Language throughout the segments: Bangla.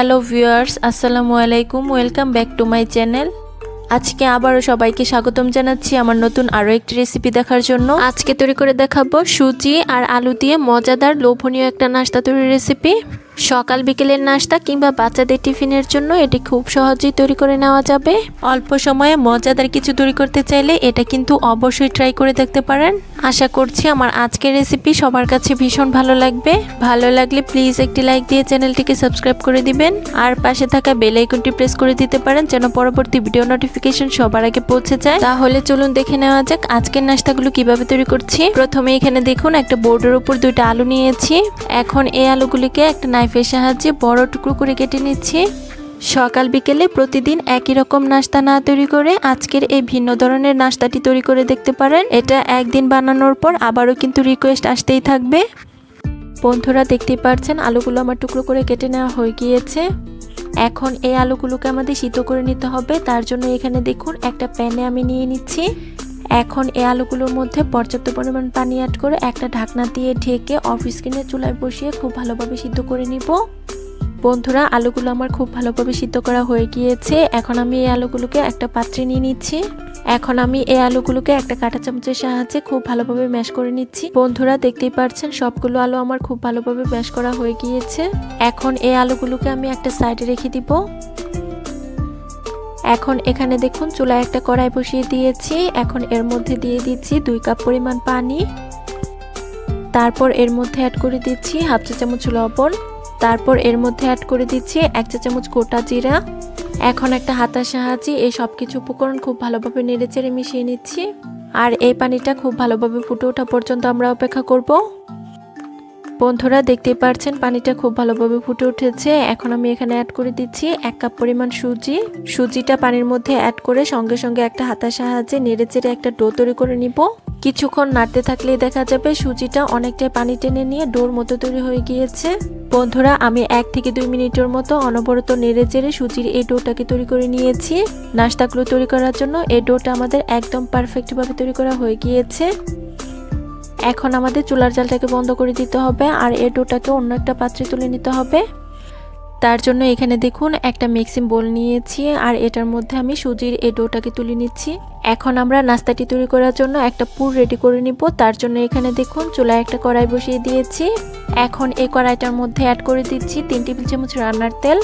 হ্যালো ভিউয়ার্স আসসালামু আলাইকুম welcome back to my channel আজকে আবারও সবাইকে স্বাগতম জানাচ্ছি আমার নতুন আরও একটি রেসিপি দেখার জন্য। আজকে তৈরি করে দেখাবো সুজি আর আলু দিয়ে মজাদার, লোভনীয় একটা নাস্তা তৈরির রেসিপি সকাল বিকেলের নাস্তা কিংবা বাচ্চাদের টিফিনের জন্য এটি খুব সহজেই তৈরি করে নেওয়া যাবে। অল্প সময়ে মজাদার কিছু তৈরি করতে চাইলে এটা কিন্তু অবশ্যই ট্রাই করে দেখতে পারেন। আশা করছি আমার আজকের রেসিপি সবার কাছে ভীষণ ভালো লাগবে। ভালো লাগলে প্লিজ একটি লাইক দিয়ে চ্যানেলটিকে সাবস্ক্রাইব করে দিবেন। আর পাশে থাকা বেল আইকনটি প্রেস করে দিতে পারেন যেন পরবর্তী ভিডিও নোটিফিকেশন সবার আগে পৌঁছে যায়। তাহলে চলুন দেখে নেওয়া যাক আজকের নাস্তাগুলো কীভাবে তৈরি করছি। প্রথমে এখানে দেখুন একটা বোর্ডের উপর দুইটা আলু নিয়েছি। এখন এই আলুগুলিকে একটা নাইফের সাহায্যে বড় টুকরো করে কেটে নিচ্ছি। সকাল বিকেলে প্রতিদিন একই রকম নাস্তা না তৈরি করে আজকের এই ভিন্ন ধরনের নাস্তাটি তৈরি করে দেখতে পারেন। এটা একদিন বানানোর পর আবারও কিন্তু রিকোয়েস্ট আসতেই থাকবে। বন্ধুরা, দেখতেই পাচ্ছেন আলুগুলো আমার টুকরো করে কেটে নেওয়া হয়ে গিয়েছে। এখন এই আলুগুলোকে আমাদের সিদ্ধ করে নিতে হবে। তার জন্য এখানে দেখুন, একটা প্যানে আমি নিয়ে নিচ্ছি। এখন এই আলুগুলোর মধ্যে পর্যাপ্ত পরিমাণ পানি অ্যাড করে একটা ঢাকনা দিয়ে ঢেকে অফ স্ক্রিনে চুলায় বসিয়ে খুব ভালোভাবে সিদ্ধ করে নিব। বন্ধুরা, আলুগুলো আমার খুব ভালোভাবে সিদ্ধ করা হয়ে গিয়েছে। এখন আমি এই আলুগুলোকে একটা পাত্রে নিয়ে নিচ্ছি। এখন আমি এই আলুগুলোকে একটা কাঁটা চামচের সাহায্যে খুব ভালোভাবে ম্যাশ করে নিচ্ছি। বন্ধুরা, দেখতেই পাচ্ছেন সবগুলো আলু আমার খুব ভালোভাবে ম্যাশ করা হয়ে গিয়েছে। এখন এই আলুগুলোকে আমি একটা সাইডে রেখে দিব। এখন এখানে দেখুন চুলায় একটা কড়াই বসিয়ে দিয়েছি। এখন এর মধ্যে দিয়ে দিচ্ছি দুই কাপ পরিমাণ পানি। তারপর এর মধ্যে অ্যাড করে দিচ্ছি হাফ চা চামচ লবণ। তারপর এর মধ্যে অ্যাড করে দিচ্ছি এক চা চামচ গোটা জিরা। এখন একটা হাতার সাহায্যে এই সব কিছু উপকরণ খুব ভালোভাবে নেড়েচেড়ে মিশিয়ে নিচ্ছি। আর এই পানিটা খুব ভালোভাবে ফুটে ওঠা পর্যন্ত আমরা অপেক্ষা করব। বন্ধুরা দেখতেই পাচ্ছেন পানিটা খুব ভালোভাবে ফুটে উঠেছে। এখন আমি এখানে অ্যাড করে দিচ্ছি এক কাপ পরিমাণ সুজি। সুজিটা পানির মধ্যে অ্যাড করে সঙ্গে সঙ্গে একটা হাতার সাহায্যে নেড়েচেড়ে একটা ডো তৈরি করে নিব। কিছুক্ষণ নাড়তে থাকলেই দেখা যাবে সুজিটা অনেকটাই পানি টেনে নিয়ে ডোর মতো তৈরি হয়ে গিয়েছে। বন্ধুরা, আমি এক থেকে দুই মিনিটের মতো অনবরত নেড়ে চেড়ে সুজির এই ডোটাকে তৈরি করে নিয়েছি। নাস্তাগুলো তৈরি করার জন্য এই ডোটা আমাদের একদম পারফেক্টভাবে তৈরি করা হয়ে গিয়েছে। এখন আমাদের চুলার জালটাকে বন্ধ করে দিতে হবে আর এই ডোটাকে অন্য একটা পাত্রে তুলে নিতে হবে। তার জন্য এখানে দেখুন একটা মিক্সিং বোল নিয়েছি আর এটার মধ্যে আমি সুজির এই ডোটাকে তুলে নিচ্ছি। এখন আমরা নাস্তাটি তৈরি করার জন্য একটা পুর রেডি করে নিব। তার জন্য এখানে দেখুন চুলায় একটা কড়াই বসিয়ে দিয়েছি। এখন এই কড়াইটার মধ্যে অ্যাড করে দিচ্ছি তিন টেবিল চামচ রান্নার তেল।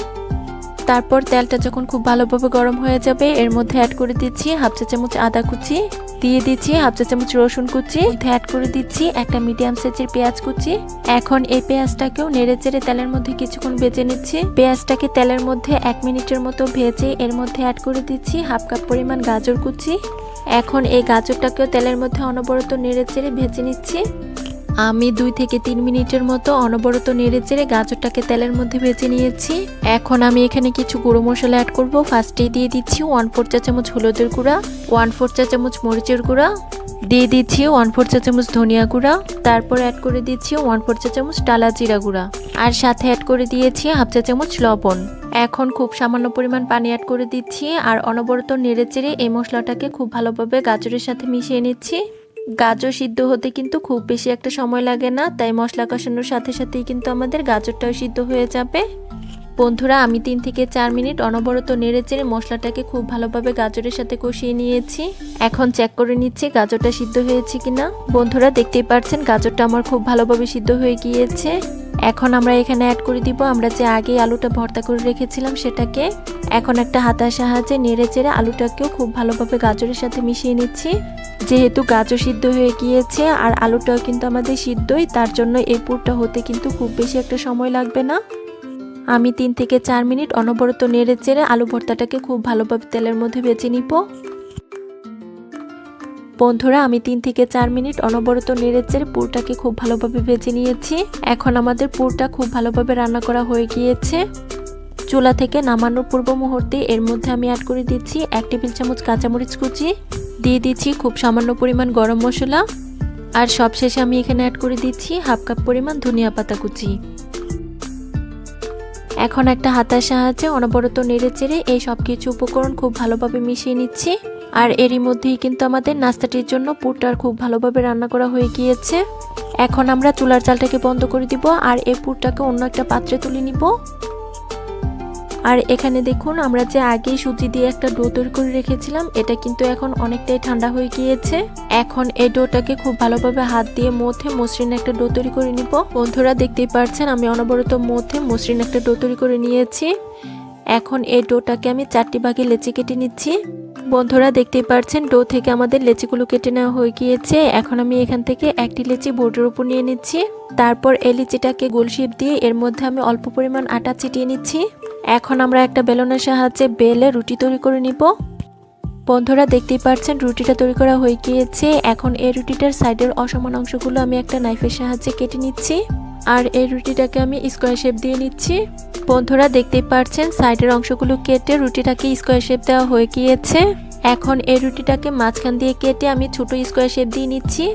তারপর তেলটা যখন খুব ভালোভাবে গরম হয়ে যাবে, এর মধ্যে অ্যাড করে দিচ্ছি হাফ চা চামচ আদা কুচি, দিয়ে দিচ্ছি হাফ চা চামচ রসুন কুচি অ্যাড করে দিচ্ছি একটা মিডিয়াম সাইজের পেঁয়াজ কুচি। এখন এই পেঁয়াজটাকেও নেড়ে চেড়ে তেলের মধ্যে কিছুক্ষণ ভেজে নিচ্ছি। পেঁয়াজটাকে তেলের মধ্যে এক মিনিটের মতো ভেজে এর মধ্যে অ্যাড করে দিচ্ছি হাফ কাপ পরিমাণ গাজর কুচি। এখন এই গাজরটাকেও তেলের মধ্যে অনবরত নেড়ে চেড়ে ভেজে নিচ্ছি। আমি দুই থেকে তিন মিনিটের মতো অনবরত নেড়ে চেড়ে গাজরটাকে তেলের মধ্যে ভেজে নিয়েছি। এখন আমি এখানে কিছু গুঁড়ো মশলা অ্যাড করব। ফার্স্টেই দিয়ে দিচ্ছি ওয়ান ফোর চা চামচ হলুদের গুঁড়া ওয়ান ফোর চা চামচ মরিচের গুঁড়া, দিয়ে দিচ্ছি ওয়ান ফোর চা চামচ ধনিয়া গুঁড়া, তারপর অ্যাড করে দিচ্ছি ওয়ান ফোর চা চামচ টালা জিরা গুঁড়া, আর সাথে অ্যাড করে দিয়েছি হাফ চা চামচ লবণ। এখন খুব সামান্য পরিমাণ পানি অ্যাড করে দিচ্ছি, আর অনবরত নেড়ে চেড়ে এই মশলাটাকে খুব ভালোভাবে গাজরের সাথে মিশিয়ে নিচ্ছি। গাজর সিদ্ধ হতে কিন্তু খুব বেশি একটা সময় লাগে না, তাই মশলা কষানোর সাথে সাথেই কিন্তু আমাদের গাজরটাও সিদ্ধ হয়ে যাবে। বন্ধুরা, আমি তিন থেকে চার মিনিট অনবরত নেড়ে চেড়ে মশলাটাকে খুব ভালোভাবে গাজরের সাথে কষিয়ে নিয়েছি। এখন চেক করে নিচ্ছি গাজরটা সিদ্ধ হয়েছে কিনা। বন্ধুরা, দেখতেই পাচ্ছেন গাজরটা আমার খুব ভালোভাবে সিদ্ধ হয়ে গিয়েছে। এখন আমরা এখানে অ্যাড করে দিব, আমরা যে আগে আলুটা ভর্তা করে রেখেছিলাম সেটাকে। এখন একটা হাতার সাহায্যে নেড়ে চেড়ে আলুটাকেও খুব ভালোভাবে গাজরের সাথে মিশিয়ে নিচ্ছি। যেহেতু গাজর সিদ্ধ হয়ে গিয়েছে আর আলুটাও কিন্তু আমাদের সিদ্ধই, তার জন্য এই পুরটা হতে কিন্তু খুব বেশি একটা সময় লাগবে না। আমি তিন থেকে চার মিনিট অনবরত নেড়ে চেড়ে আলু ভর্তাটাকে খুব ভালোভাবে তেলের মধ্যে বেছে নিব। বন্ধুরা, আমি তিন থেকে চার মিনিট অনবরত নেড়ে চেড়ে পুরটাকে খুব ভালোভাবে ভেজে নিয়েছি। এখন আমাদের পুরটা খুব ভালোভাবে রান্না করা হয়ে গিয়েছে। চুলা থেকে নামানোর পূর্ব মুহূর্তে এর মধ্যে আমি অ্যাড করে দিচ্ছি এক টেবিল চামচ কাঁচামরিচ কুচি। দিয়ে দিচ্ছি খুব সামান্য পরিমাণ গরম মশলা। আর সবশেষে আমি এখানে অ্যাড করে দিচ্ছি হাফ কাপ পরিমাণ ধনিয়া পাতা কুচি। এখন একটা হাতার সাহায্যে অনবরত নেড়ে চেড়ে এই সব কিছু উপকরণ খুব ভালোভাবে মিশিয়ে নিচ্ছি। আর এরই মধ্যেই কিন্তু আমাদের নাস্তাটির জন্য পুরটার খুব ভালোভাবে রান্না করা হয়ে গিয়েছে। এখন আমরা চুলার চালটাকে বন্ধ করে দিব আর এই পুরটাকে অন্য একটা পাত্রে তুলে নিব। আর এখানে দেখুন, আমরা যে আগেই সুজি দিয়ে একটা ডো তৈরি করে রেখেছিলাম, এটা কিন্তু এখন অনেকটাই ঠান্ডা হয়ে গিয়েছে। এখন এই ডোটাকে খুব ভালোভাবে হাত দিয়ে মধ্যে মসৃণ একটা ডো তৈরি করে নিব। বন্ধুরা দেখতেই পারছেন, আমি অনবরত মধ্যে মসৃণ একটা ডো তৈরি করে নিয়েছি। এখন এই ডোটাকে আমি চারটি ভাগে লেচি কেটে নিচ্ছি। বন্ধুরা দেখতেই পারছেন, ডো থেকে আমাদের লেচিগুলো কেটে নেওয়া হয়ে গিয়েছে। এখন আমি এখান থেকে একটি লেচি বোর্ডের উপর নিয়ে নিচ্ছি। তারপর এই লিচিটাকে গোল শেপ দিয়ে এর মধ্যে আমি অল্প পরিমাণ আটা চিটিয়ে নিচ্ছি। এখন আমরা একটা বেলনের সাহায্যে বেলে রুটি তৈরি করে নিব। বন্ধুরা দেখতেই পাচ্ছেন, রুটিটা তৈরি করা হয়ে গিয়েছে। এখন এই রুটিটার সাইডের অসমান অংশগুলো আমি একটা নাইফের সাহায্যে কেটে নিচ্ছি। আর এই রুটিটাকে আমি স্কোয়ার শেপ দিয়ে নিচ্ছি। বন্ধুরা দেখতেই পাচ্ছেন, সাইডের অংশগুলো কেটে রুটিটাকে স্কোয়ার শেপ দেওয়া হয়ে গিয়েছে। এখন এই রুটিটাকে মাঝখান দিয়ে কেটে আমি ছোট স্কোয়ার শেপ দিয়ে নিচ্ছি।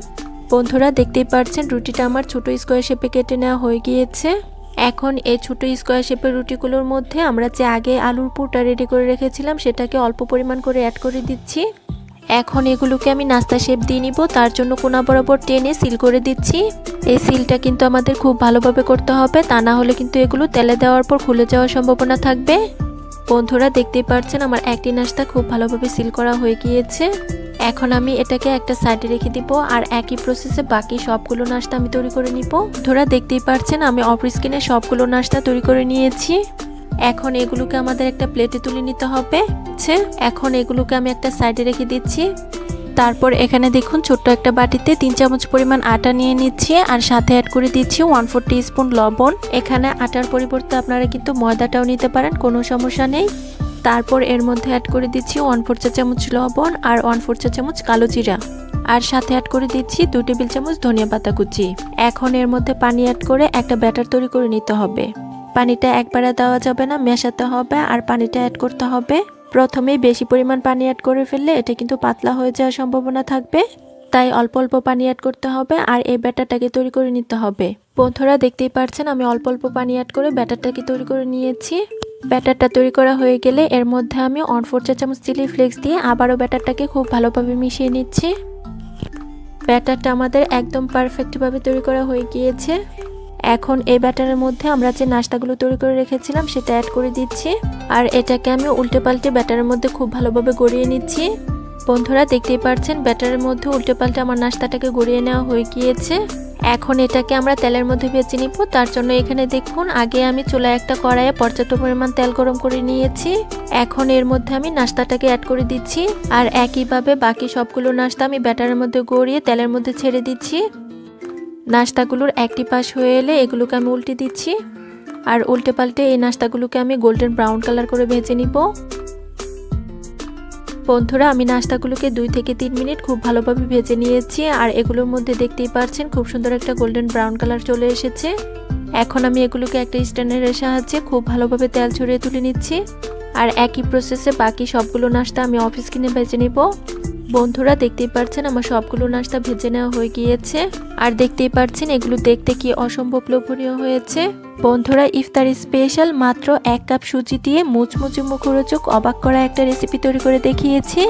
বন্ধুরা দেখতেই পাচ্ছেন, রুটিটা আমার ছোট স্কোয়ার শেপে কেটে নেওয়া হয়ে গিয়েছে। এখন এই ছোটো স্কোয়ার শেপের রুটিগুলোর মধ্যে আমরা যে আগে আলুর পুরটা রেডি করে রেখেছিলাম, সেটাকে অল্প পরিমাণ করে অ্যাড করে দিচ্ছি। এখন এগুলোকে আমি নাস্তা শেপ দিয়ে নিব, তার জন্য কোনা বরাবর টেনে সিল করে দিচ্ছি। এই সিলটা কিন্তু আমাদের খুব ভালোভাবে করতে হবে, তা না হলে কিন্তু এগুলো তেলে দেওয়ার পর খুলে যাওয়ার সম্ভাবনা থাকবে। বন্ধুরা দেখতেই পাচ্ছেন আমার একটি নাস্তা খুব ভালোভাবে সিল করা হয়ে গিয়েছে। এখন আমি এটাকে একটা সাইডে রেখে দিব আর একই প্রসেসে বাকি সবগুলো নাস্তা আমি তৈরি করে নিব। ধরা দেখতেই পাচ্ছেন আমি অফ স্ক্রিনে সবগুলো নাস্তা তৈরি করে নিয়েছি। এখন এগুলোকে আমাদের একটা প্লেটে তুলে নিতে হবে। এখন এগুলোকে আমি একটা সাইডে রেখে দিচ্ছি। তারপর এখানে দেখুন ছোট্ট একটা বাটিতে তিন চামচ পরিমাণ আটা নিয়ে নিচ্ছি আর সাথে অ্যাড করে দিচ্ছি ওয়ান ফোর স্পুন লবণ। এখানে আটার পরিবর্তে আপনারা কিন্তু ময়দাটাও নিতে পারেন, কোনো সমস্যা নেই। তারপর এর মধ্যে অ্যাড করে দিচ্ছি ওয়ান ফোর চা চামচ লবণ আর ওয়ান ফোর চা চামচ কালো জিরা। আর সাথে অ্যাড করে দিচ্ছি দু টেবিল চামচ ধনিয়া পাতা কুচি। এখন এর মধ্যে পানি অ্যাড করে একটা ব্যাটার তৈরি করে নিতে হবে। পানিটা একবারে দেওয়া যাবে না, মেশাতে হবে আর পানিটা অ্যাড করতে হবে। প্রথমেই বেশি পরিমাণ পানি অ্যাড করে ফেললে এটা কিন্তু পাতলা হয়ে যাওয়ার সম্ভাবনা থাকবে। তাই অল্প অল্প পানি অ্যাড করতে হবে আর এই ব্যাটারটাকে তৈরি করে নিতে হবে। বন্ধুরা, দেখতেই পাচ্ছেন আমি অল্প অল্প পানি অ্যাড করে ব্যাটারটাকে তৈরি করে নিয়েছি। ব্যাটারটা তৈরি করা হয়ে গেলে এর মধ্যে আমি ওয়ান ফোর চা চামচ চিলি ফ্লেক্স দিয়ে আবারও ব্যাটারটাকে খুব ভালোভাবে মিশিয়ে নিচ্ছি। ব্যাটারটা আমাদের একদম পারফেক্টভাবে তৈরি করা হয়ে গিয়েছে। এখন এই ব্যাটারের মধ্যে আমরা যে নাস্তাগুলো তৈরি করে রেখেছিলাম সেটা অ্যাড করে দিচ্ছি। আর এটাকে আমি উল্টে পাল্টে ব্যাটারের মধ্যে খুব ভালোভাবে গড়িয়ে নিচ্ছি। বন্ধুরা, দেখতেই পাচ্ছেন ব্যাটারের মধ্যে উল্টে পাল্টে আমার নাস্তাটাকে গড়িয়ে নেওয়া হয়ে গিয়েছে। এখন এটাকে আমরা তেলের মধ্যে ভেজে নিব। তার জন্য এখানে দেখুন, আগে আমি চুলায় একটা কড়াইয়ে পর্যাপ্ত পরিমাণ তেল গরম করে নিয়েছি। এখন এর মধ্যে আমি নাস্তাটাকে অ্যাড করে দিচ্ছি। আর একইভাবে বাকি সবগুলো নাস্তা আমি ব্যাটারের মধ্যে গড়িয়ে তেলের মধ্যে ছেড়ে দিচ্ছি। নাস্তাগুলোর একটি পাশ হয়ে এলে এগুলোকে আমি উল্টে দিচ্ছি। আর উল্টে পাল্টে এই নাস্তাগুলোকে আমি গোল্ডেন ব্রাউন কালার করে ভেজে নিব। বন্ধুরা, আমি নাস্তাগুলোকে দুই থেকে তিন মিনিট খুব ভালোভাবে ভেজে নিয়েছি। আর এগুলোর মধ্যে দেখতেই পাচ্ছেন, খুব সুন্দর একটা গোল্ডেন ব্রাউন কালার চলে এসেছে। এখন আমি এগুলোকে একটা স্ট্যান্ডারের সাহায্যে খুব ভালোভাবে তেল ছড়িয়ে তুলে নিচ্ছি। আর একই প্রসেসে বাকি সবগুলো নাস্তা আমি অফিস কিনে ভেজে নিব। বন্ধুরা দেখতেই পাচ্ছেন আমার সবগুলো নাস্তা ভেজে নেওয়া হয়ে গিয়েছে। আর দেখতেই পাচ্ছেন এগুলো দেখতে কি অসম্ভব লোভনীয় হয়েছে। বন্ধুরা, ইফতারি স্পেশাল মাত্র এক কাপ সুজি দিয়ে মুচমুচে মুখরোচক অবাক করা একটা রেসিপি তৈরি করে দেখিয়েছি।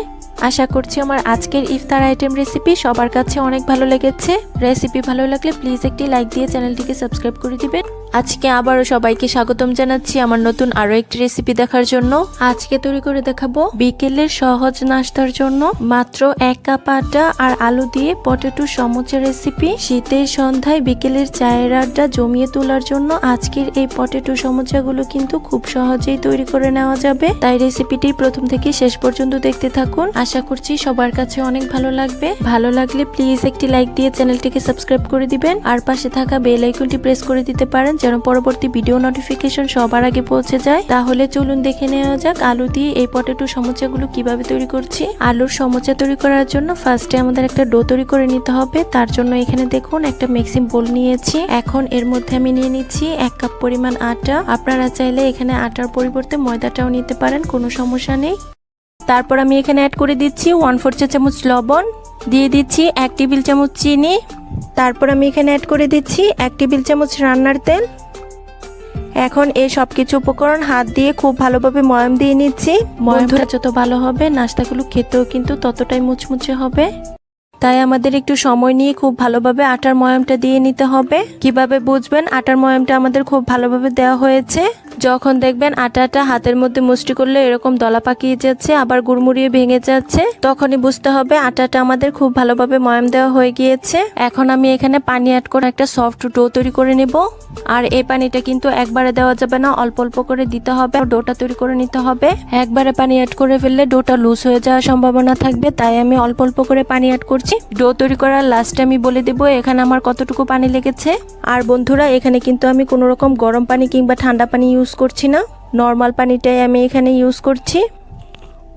আশা করছি আমার আজকের ইফতার আইটেম রেসিপি সবার কাছে অনেক ভালো লেগেছে। রেসিপি ভালো লাগলে প্লিজ একটি লাইক দিয়ে চ্যানেলটিকে সাবস্ক্রাইব করে দিবেন। আজকে আবারও সবাইকে স্বাগতম জানাচ্ছি আমার নতুন আরও একটি রেসিপি দেখার জন্য। আজকে তৈরি করে দেখাবো বিকেলের সহজ নাস্তার জন্য মাত্র এক কাপ আটা আর আলু দিয়ে পটেটো সমোচা রেসিপি শীতের সন্ধ্যায় বিকেলের চায়ের আড্ডা জমিয়ে তোলার জন্য আজকের এই পটেটো সমোচাগুলো কিন্তু খুব সহজেই তৈরি করে নেওয়া যাবে। তাই রেসিপিটি প্রথম থেকে শেষ পর্যন্ত দেখতে থাকুন। আশা করছি সবার কাছে অনেক ভালো লাগবে। ভালো লাগলে প্লিজ একটি লাইক দিয়ে চ্যানেলটিকে সাবস্ক্রাইব করে দিবেন। আর পাশে থাকা বেল আইকনটি প্রেস করে দিতে পারেন যেন পরবর্তী ভিডিও নোটিফিকেশন সবার আগে পৌঁছে যায়। তাহলে চলুন দেখে নেওয়া যাক আলু দিয়ে এই পটেটো সমোচাগুলো কীভাবে তৈরি করছি। আলুর সমোচা তৈরি করার জন্য ফার্স্টে আমাদের একটা ডো তৈরি করে নিতে হবে। তার জন্য এখানে দেখুন একটা মিক্সিং বোল নিয়েছি। এখন এর মধ্যে আমি নিয়ে নিচ্ছি এক কাপ পরিমাণ আটা। আপনারা চাইলে এখানে আটার পরিবর্তে ময়দাটাও নিতে পারেন, কোনো সমস্যা নেই। তারপর আমি এখানে অ্যাড করে দিচ্ছি ওয়ান ফোর চা চামচ লবণ। দিয়ে দিচ্ছি এক টেবিল চামচ চিনি। তারপর আমি এখানে অ্যাড করে দিচ্ছি এক টেবিল চামচ রান্নার তেল। এখন এই সব কিছু উপকরণ হাত দিয়ে খুব ভালোভাবে ময়ম দিয়ে নিচ্ছি। ময়ামটা যত ভালো হবে নাস্তাগুলো খেতেও কিন্তু ততটাই মুচমুচে হবে। তাই আমাদের একটু সময় নিয়ে খুব ভালোভাবে আটার ময়ামটা দিয়ে নিতে হবে। কীভাবে বুঝবেন? আটার ময়ামটা আমাদের খুব ভালোভাবে দেওয়া হয়েছে। যখন দেখবেন আটাটা হাতের মধ্যে মুষ্টি করলে এরকম দলা পাকিয়ে যাচ্ছে, আবার গুড়মুড়িয়ে ভেঙে যাচ্ছে, তখনই বুঝতে হবে আটাটা আমাদের খুব ভালোভাবে ময়াম দেওয়া হয়ে গিয়েছে। এখন আমি এখানে পানি অ্যাড করে একটা সফট ডো তৈরি করে নেব। আর এই পানিটা কিন্তু একবারে দেওয়া যাবে না, অল্প অল্প করে দিতে হবে ডোটা তৈরি করে নিতে হবে। একবারে পানি অ্যাড করে ফেললে ডোটা লুজ হয়ে যাওয়ার সম্ভাবনা থাকবে, তাই আমি অল্প অল্প করে পানি অ্যাড করছি। ডো তৈরি করার লাস্টে আমি বলে দেবো এখানে আমার কতটুকু পানি লেগেছে। আর বন্ধুরা, এখানে কিন্তু আমি কোনো রকম গরম পানি কিংবা ঠান্ডা পানি ইউজ করছি না। নর্মাল পানিটাই আমি এখানে ইউজ করছি।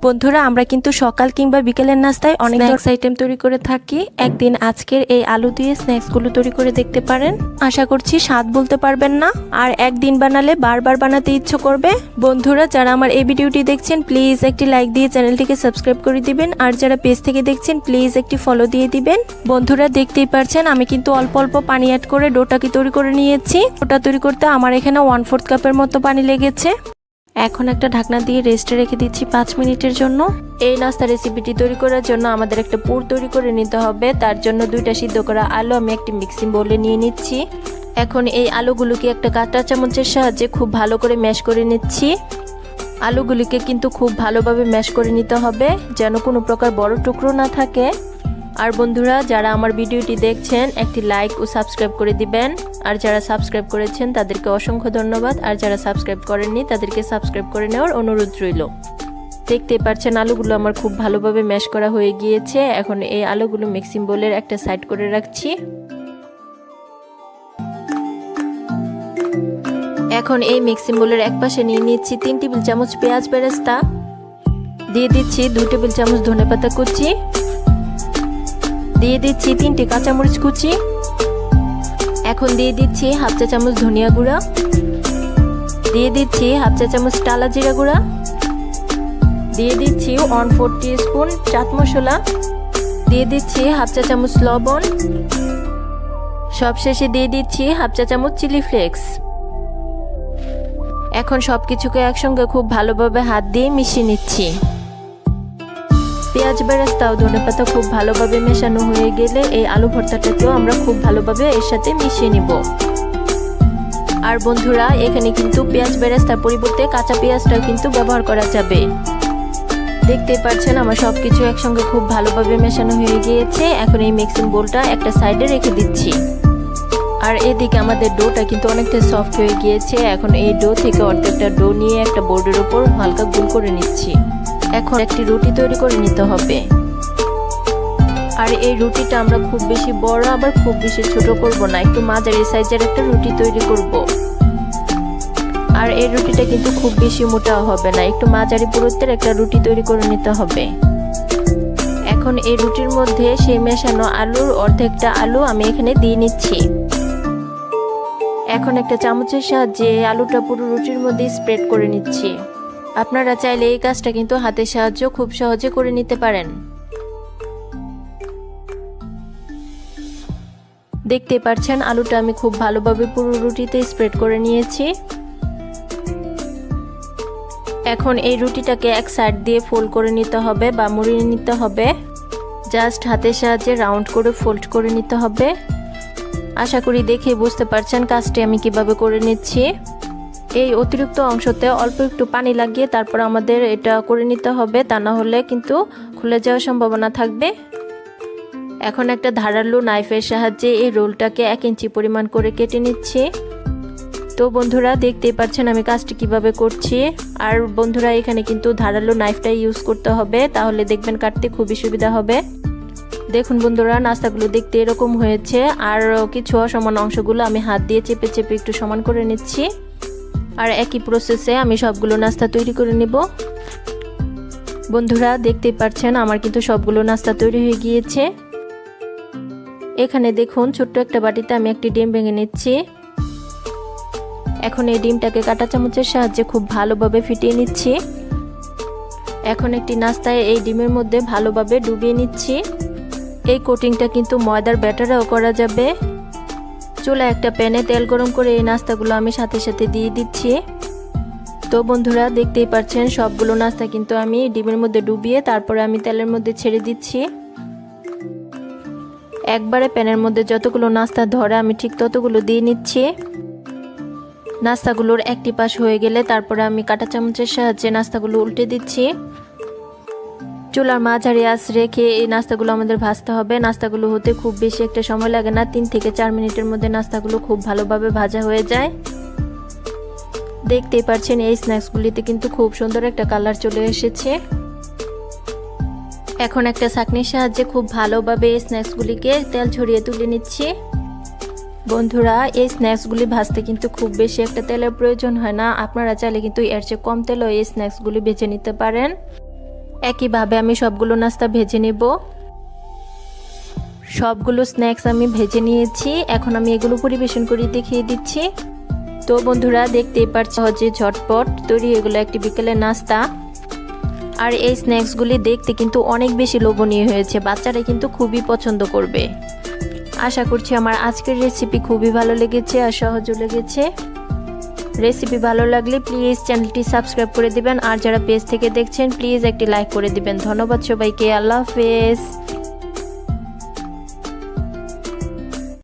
বন্ধুরা আমরা কিন্তু সকাল কিংবা বিকেলের নাস্তায় অনেক স্ন্যাক্স আইটেম তৈরি করে থাকি। একদিন আজকের এই আলু দিয়ে স্ন্যাক্সগুলো তৈরি করে দেখতে পারেন। আশা করছি স্বাদ বলতে পারবেন না। আর একদিন বানালে বারবার বানাতে ইচ্ছে করবে। বন্ধুরা যারা আমার এই ভিডিওটি দেখছেন প্লিজ একটি লাইক দিয়ে চ্যানেলটিকে সাবস্ক্রাইব করে দিবেন। আর যারা পেজ থেকে দেখছেন প্লিজ একটি ফলো দিয়ে দিবেন। বন্ধুরা দেখতেই পারছেন আমি কিন্তু অল্প অল্প পানি অ্যাড করে ডোটাকে তৈরি করে নিয়েছি। ওটা তৈরি করতে আমার এখানে ওয়ান ফোর্থ কাপের মতো পানি লেগেছে। এখন একটা ঢাকনা দিয়ে রেস্টে রেখে দিচ্ছি পাঁচ মিনিটের জন্য। এই নাস্তা রেসিপিটি তৈরি করার জন্য আমাদের একটা পুর তৈরি করে নিতে হবে। তার জন্য দুইটা সিদ্ধ করা আলু আমি একটি মিক্সিং বোলে নিয়ে নিচ্ছি। এখন এই আলুগুলোকে একটা কাঁটা চামচের সাহায্যে খুব ভালো করে ম্যাশ করে নিচ্ছি। আলুগুলিকে কিন্তু খুব ভালোভাবে ম্যাশ করে নিতে হবে, যেন কোনো প্রকার বড় টুকরো না থাকে। আর বন্ধুরা, যারা আমার ভিডিওটি দেখছেন, একটি লাইক ও সাবস্ক্রাইব করে দিবেন। আর যারা সাবস্ক্রাইব করেছেন, তাদেরকে অসংখ্য ধন্যবাদ। আর যারা সাবস্ক্রাইব করেননি, তাদেরকে সাবস্ক্রাইব করে নেওয়ার অনুরোধ রইল। দেখতে পাচ্ছেন, আলুগুলো আমার খুব ভালোভাবে ম্যাশ করা হয়ে গিয়েছে। এখন এই আলুগুলো মিক্সিং বোলের একটা সাইড করে রাখছি। এখন এই মিক্সিং বোলের এক পাশে নিয়ে নিচ্ছি তিন টেবিল চামচ পেঁয়াজ বেরেস্তা। দিয়ে দিচ্ছি দুই টেবিল চামচ ধনেপাতা কুচি। দিয়ে দিচ্ছি তিনটি কাঁচামরিচ কুচি। এখন দিয়ে দিচ্ছি হাফ চা চামচ ধনিয়া গুঁড়া। দিয়ে দিচ্ছি হাফ চা চামচ টালা জিরা গুঁড়া। দিয়ে দিচ্ছি one four spoon chaat masala. দিয়ে দিচ্ছি হাফ চা চামচ লবণ। সবশেষে দিয়ে দিচ্ছি হাফ চা চামচ চিলি ফ্লেক্স। এখন সব কিছুকে একসঙ্গে খুব ভালোভাবে হাত দিয়ে মিশিয়ে নিচ্ছি। পেঁয়াজ বেরেস্তাও ধনে পাতা খুব ভালোভাবে মেশানো হয়ে গেলে এই আলু ভর্তাটাকেও আমরা খুব ভালোভাবে এর সাথে মিশিয়ে নিব। আর বন্ধুরা, এখানে কিন্তু পেঁয়াজ বেরেস্তার পরিবর্তে কাঁচা পেঁয়াজটাও কিন্তু ব্যবহার করা যাবে। দেখতে পাচ্ছেন, আমার সব কিছু একসঙ্গে খুব ভালোভাবে মেশানো হয়ে গিয়েছে। এখন এই মিক্সিং বোলটা একটা সাইডে রেখে দিচ্ছি। আর এদিকে আমাদের ডোটা কিন্তু অনেকটা সফট হয়ে গিয়েছে। এখন এই ডো থেকে অর্ধেকটা ডো নিয়ে একটা বোর্ডের ওপর হালকা গুল করে নিচ্ছি। এখন একটি রুটি তৈরি করে নিতে হবে। আর এই রুটিটা আমরা খুব বেশি বড় আবার খুব বেশি ছোট করব না, একটু মাঝারি সাইজের একটা রুটি তৈরি করব। আর এই রুটিটা কিন্তু খুব বেশি মোটা হবে না, একটু মাঝারি পুরুত্বের একটা রুটি তৈরি করে নিতে হবে। এখন এই রুটির মধ্যে সেই মেশানো আলুর অর্ধেকটা আলু আমি এখানে দিয়ে নিচ্ছি। এখন একটা চামচের সাহায্যে আলুটা পুরো রুটির মধ্যে স্প্রেড করে নিচ্ছি। আপনারা চাইলে এই কাজটা কিন্তু হাতের সাহায্য খুব সহজে করে নিতে পারেন। দেখতে পাচ্ছেন, আলুটা আমি খুব ভালোভাবে পুরো রুটিতে স্প্রেড করে নিয়েছি। এখন এই রুটিটাকে এক সাইড দিয়ে ফোল্ড করে নিতে হবে বা মুড়িয়ে নিতে হবে। জাস্ট হাতের সাহায্যে রাউন্ড করে ফোল্ড করে নিতে হবে। আশা করি দেখে বুঝতে পারছেন কাজটি আমি কীভাবে করে নিচ্ছি। এই অতিরিক্ত অংশতে অল্প একটু পানি লাগিয়ে তারপর আমাদের এটা করে নিতে হবে। তা না হলে কিন্তু খুলে যাওয়ার সম্ভাবনা থাকবে। এখন একটা ধারালো নাইফের সাহায্যে এই রোলটাকে এক ইঞ্চি পরিমাণ করে কেটে নিচ্ছি। তো বন্ধুরা, দেখতেই পাচ্ছেন আমি কাজটি কীভাবে করছি। আর বন্ধুরা, এখানে কিন্তু ধারালো নাইফটাই ইউজ করতে হবে, তাহলে দেখবেন কাটতে খুবই সুবিধা হবে। দেখুন বন্ধুরা, নাস্তাগুলো দেখতে এরকম হয়েছে। আর কিছু অসমান অংশগুলো আমি হাত দিয়ে চেপে চেপে একটু সমান করে নিচ্ছি। আর একই প্রসেসে আমি সবগুলো নাস্তা তৈরি করে নিব। বন্ধুরা, দেখতেই পাচ্ছেন আমার কিন্তু সবগুলো নাস্তা তৈরি হয়ে গিয়েছে। এখানে দেখুন, ছোট্ট একটা বাটিতে আমি একটি ডিম ভেঙে নিচ্ছি। এখন এই ডিমটাকে কাটা চামচের সাহায্যে খুব ভালোভাবে ফিটিয়ে নিচ্ছি। এখন একটি নাস্তায় এই ডিমের মধ্যে ভালোভাবে ডুবিয়ে নিচ্ছি। এই কোটিংটা কিন্তু ময়দার ব্যাটারেও করা যাবে। চুলা একটা প্যানে তেল গরম করে এই নাস্তাগুলো আমি সাথে সাথে দিয়ে দিচ্ছি। তো বন্ধুরা, দেখতেই পাচ্ছেন, সবগুলো নাস্তা কিন্তু আমি ডিমের মধ্যে ডুবিয়ে তারপরে আমি তেলের মধ্যে ছেড়ে দিচ্ছি। একবারে প্যানের মধ্যে যতগুলো নাস্তা ধরে আমি ঠিক ততগুলো দিয়ে নিচ্ছি। নাস্তাগুলোর একটি পাশ হয়ে গেলে তারপরে আমি কাঁটা চামচের সাহায্যে নাস্তাগুলো উল্টে দিচ্ছি। চুলার মাঝারি আঁচ রেখে এই নাস্তাগুলো আমাদের ভাজতে হবে। নাস্তাগুলো হতে খুব বেশি একটা সময় লাগে না। তিন থেকে চার মিনিটের মধ্যে নাস্তাগুলো খুব ভালোভাবে ভাজা হয়ে যায়। দেখতেই পাচ্ছেন, এই স্ন্যাক্সগুলিতে কিন্তু খুব সুন্দর একটা কালার চলে এসেছে। এখন একটা ছাঁকনির সাহায্যে খুব ভালোভাবে এই স্ন্যাক্সগুলিকে তেল ছড়িয়ে তুলে নিচ্ছি। বন্ধুরা, এই স্ন্যাক্সগুলি ভাজতে কিন্তু খুব বেশি একটা তেলের প্রয়োজন হয় না। আপনারা চাইলে কিন্তু এর চেয়ে কম তেলও এই স্ন্যাক্সগুলি বেছে নিতে পারেন। একইভাবে আমি সবগুলো নাস্তা ভেজে নেব। সবগুলো স্ন্যাক্স আমি ভেজে নিয়েছি। এখন আমি এগুলো পরিবেশন করে দেখিয়ে দিচ্ছি। তো বন্ধুরা, দেখতেই পারছি সহজে ঝটপট তৈরি এগুলো একটি বিকেলের নাস্তা। আর এই স্ন্যাক্সগুলি দেখতে কিন্তু অনেক বেশি লোভনীয় হয়েছে। বাচ্চারা কিন্তু খুবই পছন্দ করবে। আশা করছি আমার আজকের রেসিপি খুবই ভালো লেগেছে আর সহজও লেগেছে। রেসিপি ভালো লাগলে প্লিজ চ্যানেলটি সাবস্ক্রাইব করে দিবেন। আর যারা পেজ থেকে দেখছেন প্লিজ একটি লাইক করে দিবেন। ধন্যবাদ সবাইকে। আল্লাহ হাফেজ।